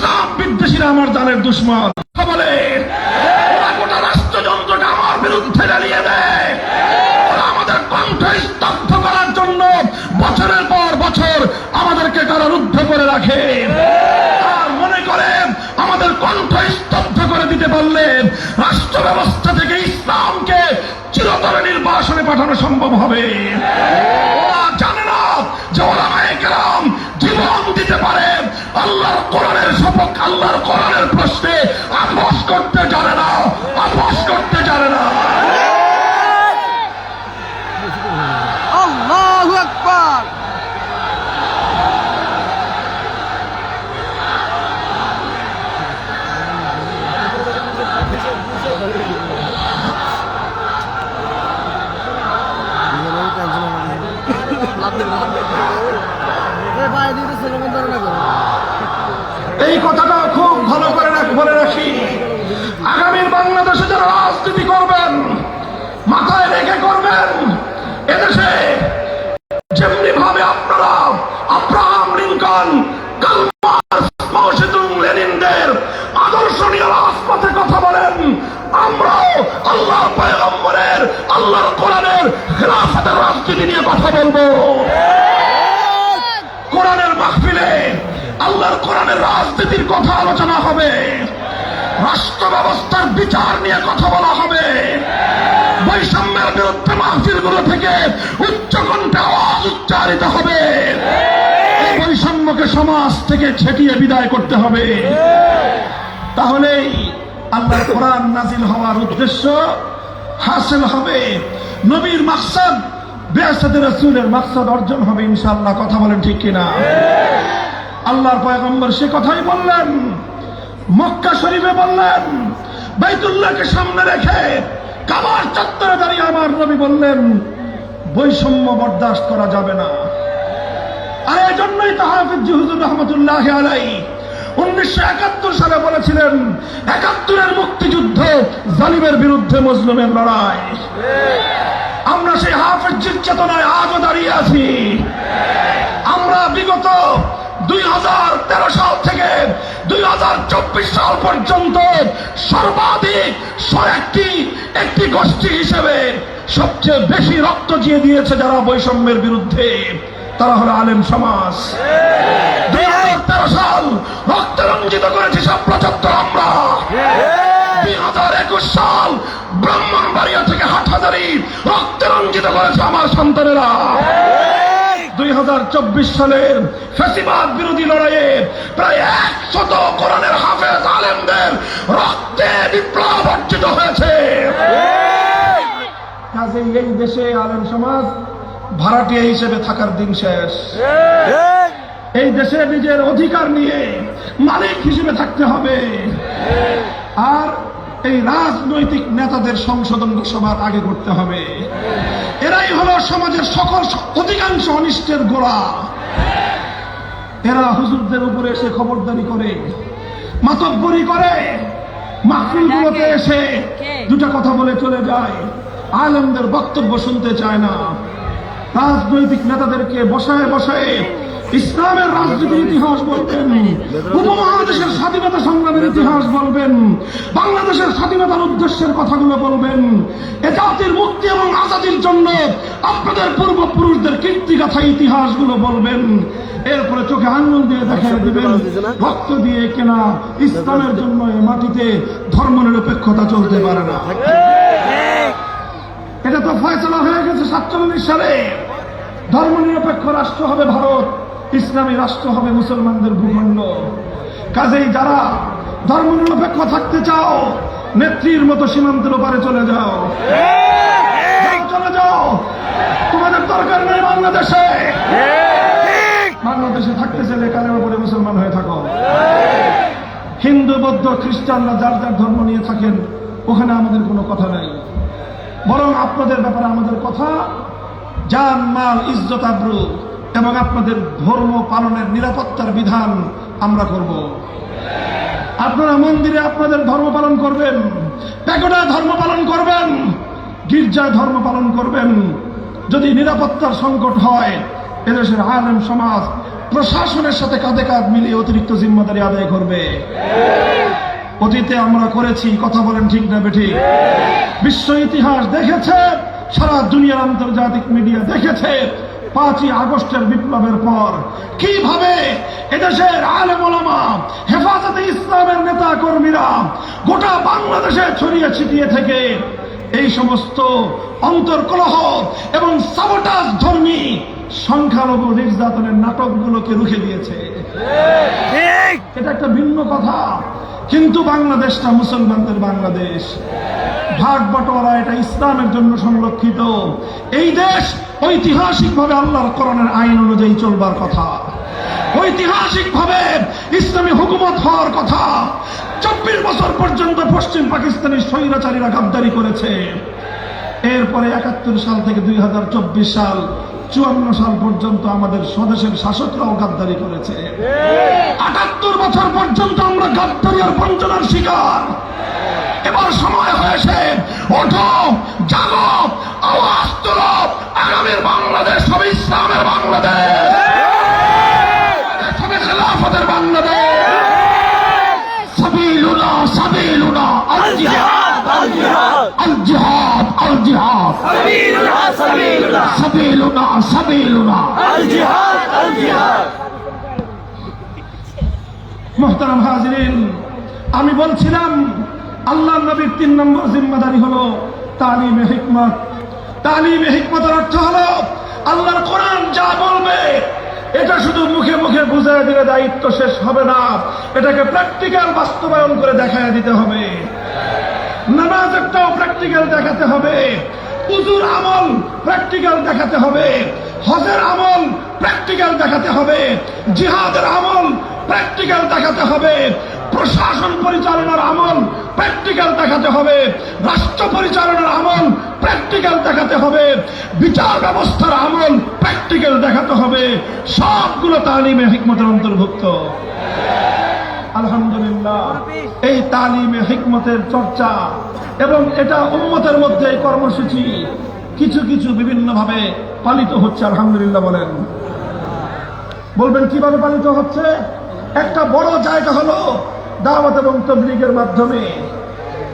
ইসলাম বিদ্বেষীরা আমার জানের দুশ্মন। বিরুদ্ধে দেয়। আমাদের স্তব্ধ করার জন্য বছরের পর বছর আমাদেরকে করে মনে আমাদের স্তব্ধ করে দিতে রাষ্ট্র ব্যবস্থা থেকে ইসলামকে চিরতরে নির্বাসনে পাঠানো সম্ভব হবে। দিতে পারে। আল্লাহর কোরআনের শপথ আল্লাহর পয়গম্বরের, আল্লাহর কোরআনের খেলাফতের রাজনীতি নিয়ে কথা বলব। কোরআনের মাহফিলে আল্লাহর কোরআনের রাজনীতির কথা আলোচনা হবে। রাষ্ট্র ব্যবস্থার বিচার নিয়ে কথা বলা হবে। বৈষম্যের বিরুদ্ধে মাহফিলগুলো থেকে উচ্চ কণ্ঠে আওয়াজ উচ্চারিত হবে। বৈষম্যকে সমাজ থেকে ছেটিয়ে বিদায় করতে হবে। তাহলেই আল্লাহর কোরআন নাজিল হওয়ার উদ্দেশ্য হাসিল হবে। নবীর মাকসাদ বেসাদ রসুলের মাকসাদ অর্জন হবে ইনশাআল্লাহ। কথা বলেন ঠিক কিনা? আল্লাহর পয়গম্বর সে কথাই বললেন। মক্কা শরীফে বললেন, বাইতুল্লাহকে সামনে রেখে কাবার চত্বরে দাঁড়িয়ে আমার নবী বললেন, বৈষম্য বরদাস্ত করা যাবে না। আর এই জন্যই তো হাফিজ রহমতুল্লাহ আলাই উনিশশো একাত্তর সালে বলেছিলেন, একাত্তরের মুক্তিযুদ্ধ জালিমের বিরুদ্ধে লড়াই। আমরা সেই চেতনায় দাঁড়িয়ে আছি। আমরা বিগত দুই হাজার তেরো সাল থেকে দুই হাজার চব্বিশ সাল পর্যন্ত সর্বাধিক একটি গোষ্ঠী হিসেবে সবচেয়ে বেশি রক্ত দিয়ে দিয়েছে যারা বৈষম্যের বিরুদ্ধে। তারা হলো আলেম সমাজ। দুই হাজার তেরো সাল রক্ত রঞ্জিত করেছি সব চত্বর আমরা। দুই হাজার একুশ সাল ব্রাহ্মণবাড়িয়া থেকে হাটহাজারি রক্ত রঞ্জিত করেছে আমার সন্তানেরা। দুই হাজার চব্বিশ সালের ফেসিবাদ বিরোধী লড়াইয়ে প্রায় একশত কোরআনের হাফেজ আলেমদের রক্তে বিপ্লব অর্জিত হয়েছে। কাজে এই দেশে আলেম সমাজ ভাড়াটিয়া হিসেবে থাকার দিন শেষ। এই। দেশে নিজের অধিকার নিয়ে মালিক হিসেবে থাকতে হবে। আর এই রাজনৈতিক নেতাদের সংশোধন সবার আগে করতে হবে। এরাই হলো সমাজের সকল অধিকাংশ অনিষ্টের গোড়া। এরা হুজুরদের উপরে এসে খবরদারি করে মাতব্বরি করে মাহফিলগুলোতে এসে দুটা কথা বলে চলে যায়। আলমদের বক্তব্য শুনতে চায় না। রাজনৈতিক নেতাদেরকে বসায় বসায় ইসলামের রাজনীতির ইতিহাস বলবেন, উপমহাদেশের স্বাধীনতা সংগ্রামের ইতিহাস বলবেন, বাংলাদেশের স্বাধীনতার উদ্দেশ্যের কথাগুলো বলবেন। এ জাতির মুক্তি এবং আজাদির জন্য আপনাদের পূর্বপুরুষদের কীর্তিগাথা ইতিহাসগুলো বলবেন। এরপরে চোখে আঙ্গুল দিয়ে দেখা দিবেন, রক্ত দিয়ে কেনা ইসলামের জন্য এ মাটিতে ধর্মনিরপেক্ষতা চলতে পারে না। এটা তো ফয়সলা হয়ে গেছে সাতচল্লিশ সালে। ধর্মনিরপেক্ষ রাষ্ট্র হবে ভারত ইসলামী রাষ্ট্র হবে মুসলমানদের ভূখণ্ড। কাজেই যারা ধর্মনিরপেক্ষ থাকতে চাও নেত্রীর মতো সীমান্তের ওপারে চলে যাও, চলে যাও। তোমাদের দরকার নেই বাংলাদেশে। বাংলাদেশে থাকতে চাইলে কালের উপরে মুসলমান হয়ে থাকো। হিন্দু বৌদ্ধ খ্রিস্টানরা যার যার ধর্ম নিয়ে থাকেন ওখানে আমাদের কোনো কথা নাই। বরং আপনাদের ব্যাপারে আমাদের কথা, জান, মাল, ইজ্জত, আব্রু এবং আপনাদের ধর্ম পালনের নিরাপত্তার বিধান আমরা করব। আপনারা মন্দিরে আপনাদের ধর্ম পালন করবেন প্যাগোডায় ধর্ম পালন করবেন গির্জায় ধর্ম পালন করবেন। যদি নিরাপত্তার সংকট হয়, এদেশের আলেম সমাজ প্রশাসনের সাথে কাঁধে কাঁধ মিলিয়ে অতিরিক্ত জিম্মাদারি আদায় করবে। অতীতে আমরা করেছি, কথা বলেন ঠিক না বেঠিক বিশ্ব ইতিহাস দেখেছে, সারা দুনিয়ার আন্তর্জাতিক মিডিয়া দেখেছে, পাঁচই আগস্টের বিপ্লবের পর। কীভাবে এদেশের আলেম হেফাজতে ইসলামের নেতা কর্মীরা গোটা বাংলাদেশে ছড়িয়ে ছিটিয়ে থেকে এই সমস্ত অন্তর্কলহ এবং সাবটাস ধর্মী সংখ্যালঘু নির্যাতনের নাটকগুলোকে রুখে দিয়েছে। এটা একটা ভিন্ন কথা। কিন্তু বাংলাদেশটা মুসলমানদের বাংলাদেশ। ভাগ বটোয়ারা এটা ইসলামের জন্য সংরক্ষিত। এই দেশ ঐতিহাসিকভাবে আল্লাহর করণের আইন অনুযায়ী চলবার কথা। ঐতিহাসিকভাবে ইসলামী হুকুমত হওয়ার কথা। চব্বিশ বছর পর্যন্ত পশ্চিম পাকিস্তানি স্বৈরাচারীরা গাদ্দারি করেছে। এরপরে একাত্তর সাল থেকে দুই হাজার চব্বিশ সাল চুয়ান্ন সাল পর্যন্ত আমাদের স্বদেশের শাসকরাও গাদ্দারি করেছে। আটাত্তর বছর পর্যন্ত আমরা গাদ্দারি আর বঞ্চনার শিকার। এবার সময় হয়েছে ওঠো জাগো আওয়াজ তোলো আগামীর বাংলাদেশ হবে ইসলামের বাংলাদেশ। হবে খেলাফতের বাংলাদেশ। সাবিলুনা সাবিলুনা আল জিহাদ। আল জিহাদ আল জিহাদ سبيلنا سبيلنا সাবিলুনা সাবিলুনা الجهاد الجهاد মোহতারাম হাজরিন আমি বলছিলাম আল্লাহ নবীর তিন নম্বর জিম্মাদারি হলো তালিমে হিকমত তালিমে হিকমতের অর্থ হলো আল্লাহর কোরআন যা বলবে এটা শুধু মুখে মুখে বুঝিয়ে দিলে দায়িত্ব শেষ হবে না এটাকে প্র্যাকটিক্যাল বাস্তবায়ন করে দেখায় দিতে হবে নামাজ প্র্যাকটিক্যাল দেখাতে হবে। উজুর আমল প্র্যাকটিক্যাল দেখাতে হবে। হজের আমল প্র্যাকটিক্যাল দেখাতে হবে। জিহাদের আমল প্র্যাকটিক্যাল দেখাতে হবে। প্রশাসন পরিচালনার আমল প্র্যাকটিক্যাল দেখাতে হবে। রাষ্ট্র পরিচালনার আমল প্র্যাকটিক্যাল দেখাতে হবে। বিচার ব্যবস্থার আমল প্র্যাকটিক্যাল দেখাতে হবে। সবগুলো তালিমে হিকমতের অন্তর্ভুক্ত। আলহামদুলিল্লাহ। এই তালিমে হিকমতের চর্চা এবং এটা উম্মতের মধ্যে কর্মসূচি কিছু কিছু বিভিন্ন ভাবে পালিত হচ্ছে, আলহামদুলিল্লাহ বলেন। বলবেন, কীভাবে পালিত হচ্ছে? একটা বড় জায়গা হলো দাওয়াত এবং তবলিগের মাধ্যমে।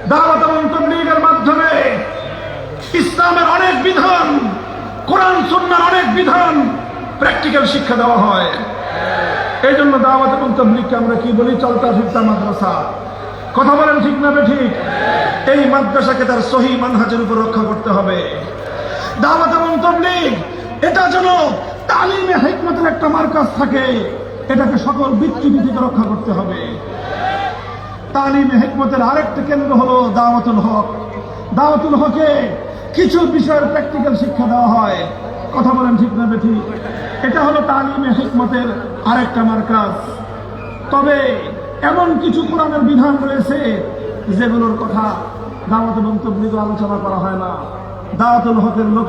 দাওয়াত এবং তবলিগের মাধ্যমে ইসলামের অনেক বিধান, কোরআন, সুন্নার অনেক বিধান প্র্যাকটিক্যাল শিক্ষা দেওয়া হয়। এই জন্য দাওয়াত এবং তবলিগকে আমরা কি বলি? চলতা ফিরতা মাদ্রাসা। কথা বলেন ঠিক না ঠিক এই মাদ্রাসাকে তার সহি মানহাজের উপর রক্ষা করতে হবে। দাওয়াত এবং তবলিগ, এটা যেন তালিমে হেকমতের একটা মার্কাজ থাকে, এটাকে সকল বিচ্যুতি থেকে রক্ষা করতে হবে। তালিমে হেকমতের আরেকটা কেন্দ্র হলো দাওয়াতুল হক। দাওয়াতুল হকে কিছু বিষয়ের প্র্যাকটিক্যাল শিক্ষা দেওয়া হয়। কথা বলেন ঠিক না বেঠিক? এটা হলো তালিমে হিকমতের আরেকটা মার্কাজ। তবে এমন কিছু কোরআনের বিধান রয়েছে যেগুলোর কথা দাওয়াত এবং তবলিগ আলোচনা করা হয় না। দাওয়াতুল হকের লোক